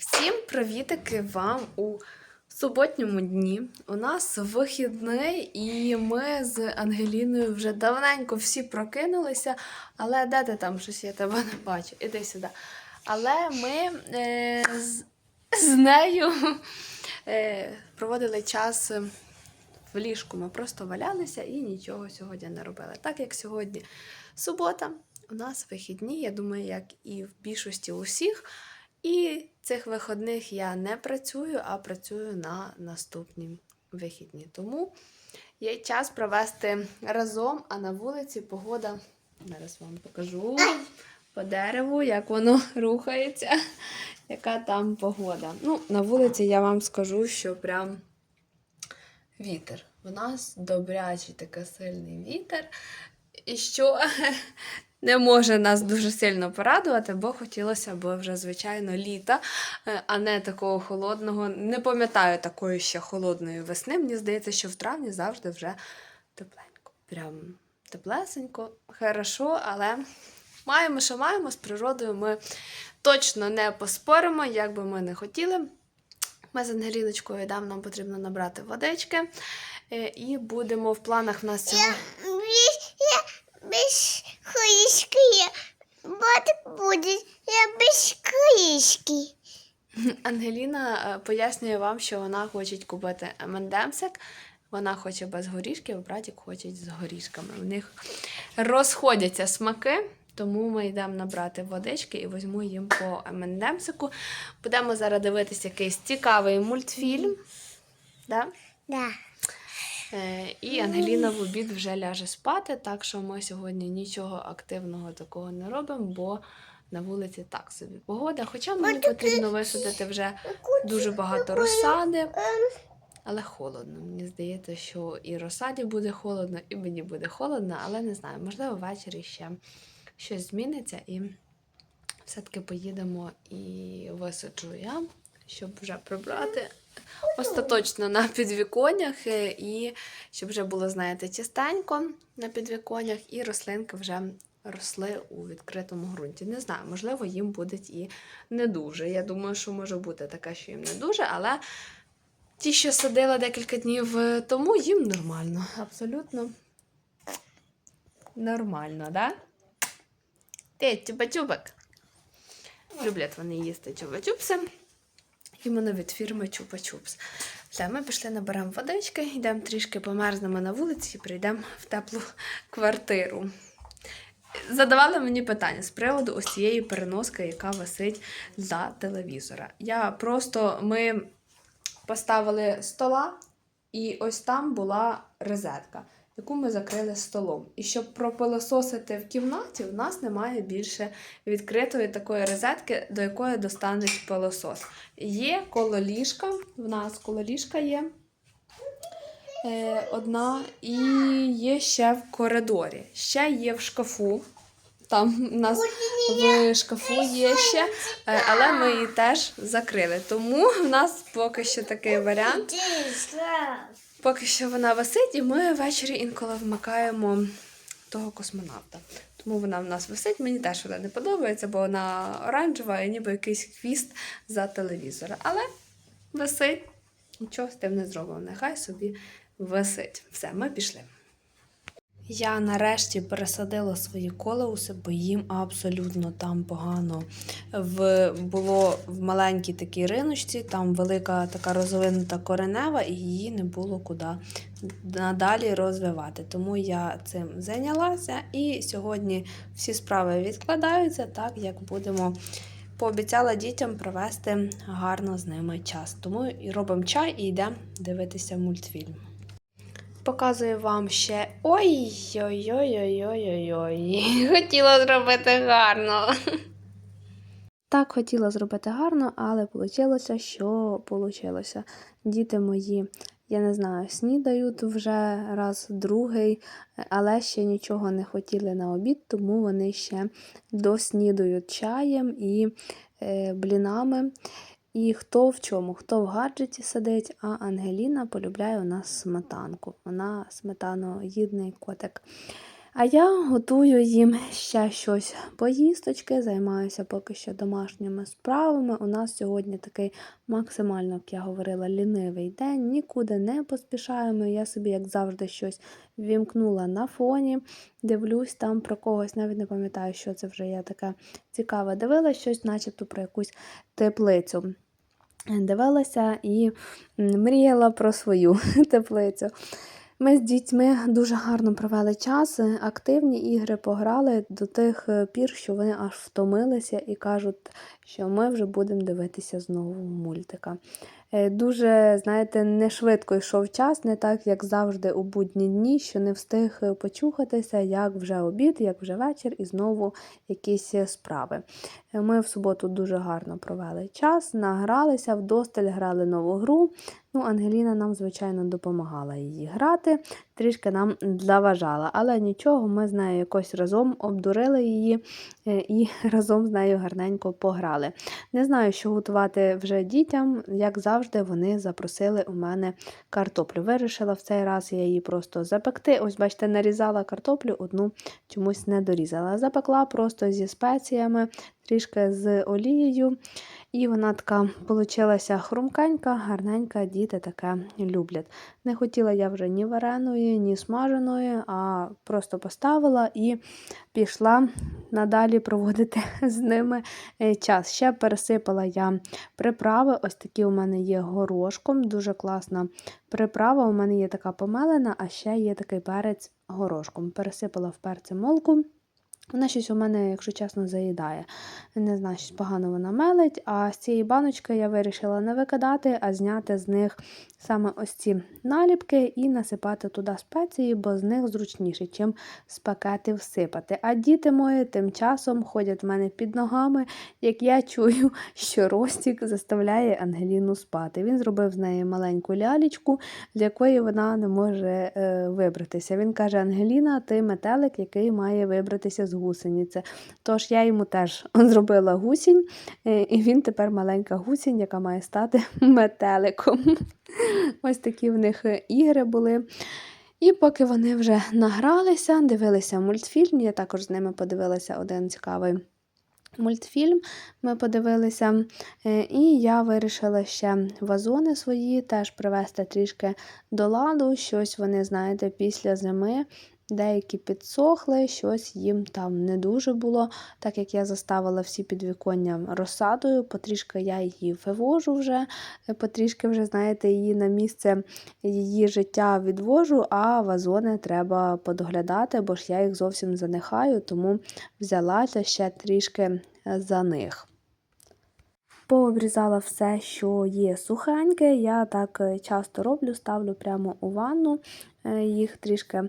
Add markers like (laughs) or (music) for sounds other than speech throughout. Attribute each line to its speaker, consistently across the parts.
Speaker 1: Всім привітики вам у суботньому дні. У нас вихідний, і ми з Ангеліною вже давненько всі прокинулися. Але де ти там щось я тебе не бачу? Іди сюди. Але ми е, з, з нею е, проводили час в ліжку. Ми просто валялися і нічого сьогодні не робили. Так як сьогодні субота, у нас вихідні, я думаю, як і в більшості усіх. І цих виходних я не працюю, а працюю на наступні вихідні. Тому є час провести разом, а на вулиці погода. Зараз вам покажу по дереву, як воно (laughs) рухається, яка там погода. Ну, на вулиці я вам скажу, що прям вітер. У нас добрячий такий сильний вітер. І що (laughs) не може нас дуже сильно порадувати, бо хотілося б вже, звичайно, літа, е, а не такого холодного. Не пам'ятаю такої ще холодної весни. Мені здається, що в травні завжди вже тепленько. Прям теплесенько, хорошо, але маємо, що маємо з природою. Ми точно не поспоримо, як би ми не хотіли. Ми з Ангеліночкою дам, нам потрібно набрати водички. е, І будемо в планах в нас цього.
Speaker 2: Кришки. Вот будет. Я без кришки. (laughs)
Speaker 1: Ангеліна е, пояснює вам, що вона хоче купити M&M'сик. Вона хоче без горішків, братик хоче з горішками. У них розходяться смаки, тому ми йдемо набрати водички і візьму їм по M&M'сику. Будемо зараз дивитися якийсь цікавий мультфільм. Да?
Speaker 2: Да.
Speaker 1: Е, І Ангеліна в обід вже ляже спати, так що ми сьогодні нічого активного такого не робимо, бо на вулиці так собі погода. Хоча мені потрібно висадити вже дуже багато розсади, але холодно. Мені здається, що і розсаді буде холодно, і мені буде холодно, але не знаю, можливо, ввечері ще щось зміниться і все-таки поїдемо і висаджу я, щоб вже прибрати остаточно на підвіконнях, е, і щоб вже було, знаєте, чистенько на підвіконнях, і рослинки вже росли у відкритому ґрунті. Не знаю, можливо, їм буде і не дуже. Я думаю, що може бути таке, що їм не дуже, але ті, що садила декілька днів е, тому, їм нормально. Абсолютно нормально, да? Ти, чупа-чубик. Люблять вони їсти чупа-чупси. Іменно від фірми Чупа-Чупс. Все, ми пішли, наберемо водички, йдемо трішки померзнемо на вулиці і прийдемо в теплу квартиру. Задавали мені питання з приводу ось цієї переноски, яка висить для телевізора. Я просто ми поставили стола, і ось там була розетка, яку ми закрили столом. І щоб пропилососити в кімнаті, в нас немає більше відкритої такої розетки, до якої достануть пилосос. Є коло ліжка, в нас коло ліжка є е, одна, і є ще в коридорі. Ще є в шкафу. Там у нас в шкафу є ще, е, але ми її теж закрили. Тому в нас поки що такий варіант. Поки що вона висить, і ми ввечері інколи вмикаємо того космонавта. Тому вона в нас висить. Мені теж вона не подобається, бо вона оранжева і ніби якийсь хвіст за телевізора. Але висить, нічого з тим не зробимо. Нехай собі висить. Все, ми пішли. Я нарешті пересадила свої колеуси, бо їм абсолютно там погано. В, було в маленькій такій риночці, там велика така розвинута коренева, і її не було куди надалі розвивати. Тому я цим зайнялася. І сьогодні всі справи відкладаються, так як будемо. Пообіцяла дітям провести гарно з ними час. Тому і робимо чай і йдемо дивитися мультфільм. Показую вам ще. Ой-ой-ой-ой-ой-ой. (laughs) Хотіла зробити гарно. (laughs) Так, хотіла зробити гарно, але вийшло, що вийшло. Діти мої, я не знаю, снідають вже раз другий, але ще нічого не хотіли на обід, тому вони ще доснідають чаєм і е, блінами. І хто в чому? Хто в гаджеті сидить, а Ангеліна полюбляє у нас сметанку. Вона сметаноїдний котик. А я готую їм ще щось поїсточки, займаюся поки що домашніми справами. У нас сьогодні такий максимально, як я говорила, лінивий день, нікуди не поспішаємо. Я собі, як завжди, щось вімкнула на фоні, дивлюсь там про когось, навіть не пам'ятаю, що це вже я таке цікаве. Дивилась щось, начебто про якусь теплицю. Дивилася і мріяла про свою (laughs) теплицю. Ми з дітьми дуже гарно провели час, активні ігри пограли до тих е, пір, що вони аж втомилися і кажуть, що ми вже будемо дивитися знову мультика. Е, Дуже, знаєте, не швидко йшов час, не так, як завжди у будні дні, що не встиг е, почухатися, як вже обід, як вже вечір, і знову якісь справи. Ми в суботу дуже гарно провели час, награлися, вдосталь грали нову гру. Ну, Ангеліна нам, звичайно, допомагала її грати, трішки нам заважала, але нічого, ми з нею якось разом обдурили її е, і (laughs) разом з нею гарненько пограли. Не знаю, що готувати вже дітям, як завжди, вони запросили у мене картоплю. Вирішила в цей раз я її просто запекти. Ось, бачите, нарізала картоплю, одну чомусь не дорізала. Запекла просто зі спеціями, трішки з олією. І вона така получилася хрумкенька, гарненька, діти таке люблять. Не хотіла я вже ні вареної, ні смаженої, а просто поставила і пішла надалі проводити (laughs) з ними е, час. Ще пересипала я приправи. Ось такі у мене є горошком, дуже класна приправа. У мене є така помелена, а ще є такий перець горошком. Пересипала в перце молку. Вона щось у мене, якщо чесно, заїдає. Не знаю, щось погано вона мелить. А з цієї баночки я вирішила не викидати, а зняти з них саме ось ці наліпки і насипати туди спеції, бо з них зручніше, чим з пакетів сипати. А діти мої тим часом ходять в мене під ногами, як я чую, що Ростік заставляє Ангеліну спати. Він зробив з неї маленьку лялечку, з якої вона не може е, вибратися. Він каже: Ангеліна, ти метелик, який має вибратися з гусениці. Тож я йому теж (laughs) зробила гусінь, е, і він тепер маленька гусінь, яка має стати (laughs) метеликом. (laughs) Ось такі в них е, ігри були. І поки вони вже награлися, дивилися мультфільм, я також з ними подивилася один цікавий мультфільм. Ми подивилися, е, і я вирішила ще вазони свої теж привести трішки до ладу. Щось вони, знаєте, після зими. Деякі підсохли, щось їм там не дуже було, так як я заставила всі підвіконня розсадою, потрішки я її вивожу вже, е, потрішки вже, знаєте, її на місце її життя відвожу, а вазони треба подоглядати, бо ж я їх зовсім занехаю, тому взялася ще трішки за них. Пообрізала все, що є сухеньке. Я так е, часто роблю, ставлю прямо у ванну. Е, Їх трішки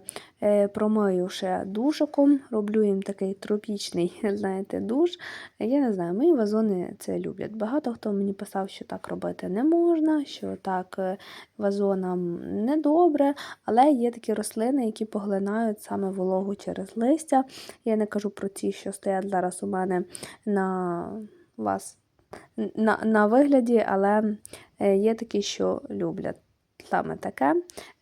Speaker 1: е, промию ще душиком, роблю їм такий тропічний, (laughs) знаєте, душ. Я не знаю, мої вазони це люблять. Багато хто мені писав, що так робити не можна, що так вазонам недобре, але є такі рослини, які поглинають саме вологу через листя. Я не кажу про ті, що стоять зараз у мене на вас на, на вигляді, але е, є такі, що люблять саме таке.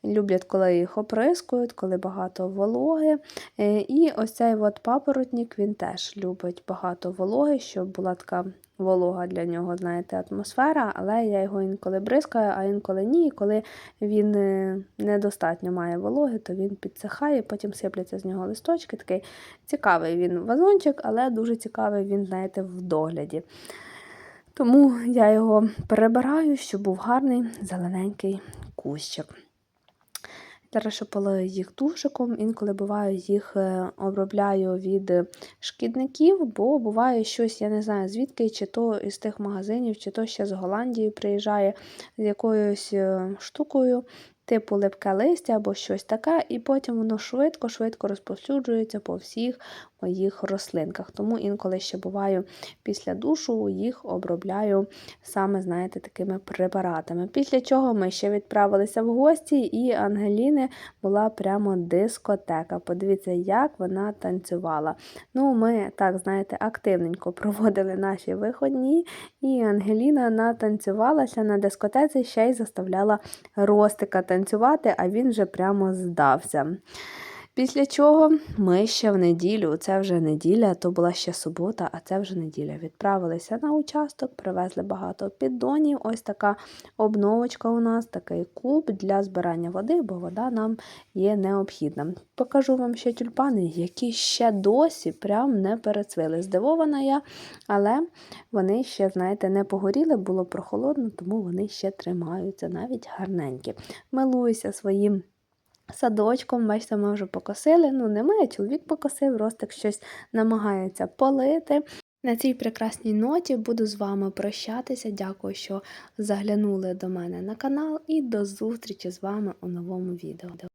Speaker 1: Люблять, коли їх оприскують, коли багато вологи. Е, І ось цей от папоротник, він теж любить багато вологи, щоб була така волога для нього, знаєте, атмосфера, але я його інколи бризкаю, а інколи ні. І коли він е, недостатньо має вологи, то він підсихає, потім сипляться з нього листочки. Такий цікавий він вазончик, але дуже цікавий він, знаєте, в догляді. Тому я його перебираю, щоб був гарний зелененький кущик. Зараз полию їх душиком, інколи буває їх е, обробляю від шкідників, бо буває щось, я не знаю звідки, чи то із тих магазинів, чи то ще з Голландії приїжджає з якоюсь е, штукою, типу липке листя або щось таке, і потім воно швидко-швидко розповсюджується по всіх моїх рослинках. Тому інколи ще буваю після душу, їх обробляю саме, знаєте, такими препаратами. Після чого ми ще відправилися в гості, і Ангеліни була прямо дискотека. Подивіться, як вона танцювала. Ну, ми, так, знаєте, активненько проводили наші виходні, і Ангеліна натанцювалася на дискотеці, ще й заставляла Ростика танцювати, а він вже прямо здався. Після чого ми ще в неділю, це вже неділя, то була ще субота, а це вже неділя. Відправилися на участок, привезли багато піддонів. Ось така обновочка у нас, такий куб для збирання води, бо вода нам є необхідна. Покажу вам ще тюльпани, які ще досі прям не перецвили. Здивована я, але вони ще, знаєте, не погоріли, було прохолодно, тому вони ще тримаються, навіть гарненькі. Милуюся своїм садочком, бачите, ми вже покосили. Ну, немає, чоловік покосив, Ростик щось намагається полити. На цій прекрасній ноті буду з вами прощатися. Дякую, що заглянули до мене на канал, і до зустрічі з вами у новому відео.